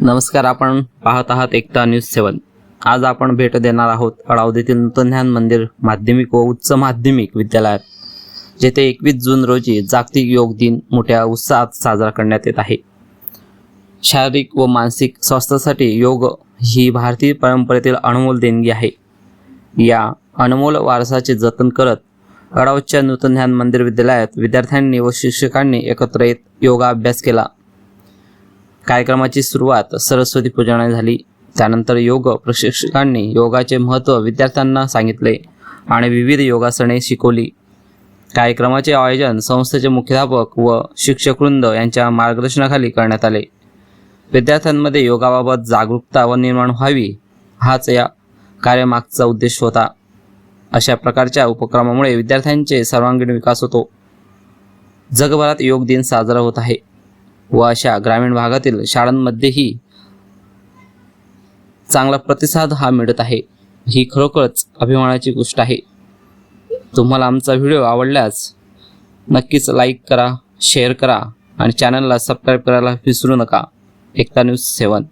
नमस्कार आपण पाहत आहात एकता न्यूज सेवन. आज आपण भेट देणार आहोत अडावदेतील नूतन मंदिर माध्यमिक व उच्च माध्यमिक विद्यालयात जेथे एकवीस जून रोजी जागतिक योग दिन मोठ्या उत्साहात साजरा करण्यात येत आहे. शारीरिक व मानसिक स्वास्थ्यासाठी योग ही भारतीय परंपरेतील अनमोल देणगी आहे. या अनमोल वारसाचे जतन करत अडावच्या नूतन मंदिर विद्यालयात विद्यार्थ्यांनी व शिक्षकांनी एकत्र येत योगा अभ्यास केला. कार्यक्रमाची सुरुवात सरस्वती पूजनाने झाली. त्यानंतर योग प्रशिक्षकांनी योगाचे महत्त्व विद्यार्थ्यांना सांगितले आणि विविध योगासने शिकवली. कार्यक्रमाचे आयोजन संस्थेचे मुख्याध्यापक व शिक्षकवृंद यांच्या मार्गदर्शनाखाली करण्यात आले. विद्यार्थ्यांमध्ये योगाबाबत जागरूकता व निर्माण व्हावी हाच या कार्यामागचा उद्देश होता. अशा प्रकारच्या उपक्रमामुळे विद्यार्थ्यांचे सर्वांगीण विकास होतो. जगभरात योग दिन साजरा होत आहे. व अशा ग्रामीण भागातील शाळांमध्येही चांगला प्रतिसाद हा मिळत आहे. ही खरोखरच अभिमानाची गोष्ट आहे. तुम्हाला आमचा व्हिडिओ आवडल्यास नक्कीच लाईक करा शेअर करा आणि चॅनलला सबस्क्राईब करायला विसरू नका. एकता न्यूज सेवन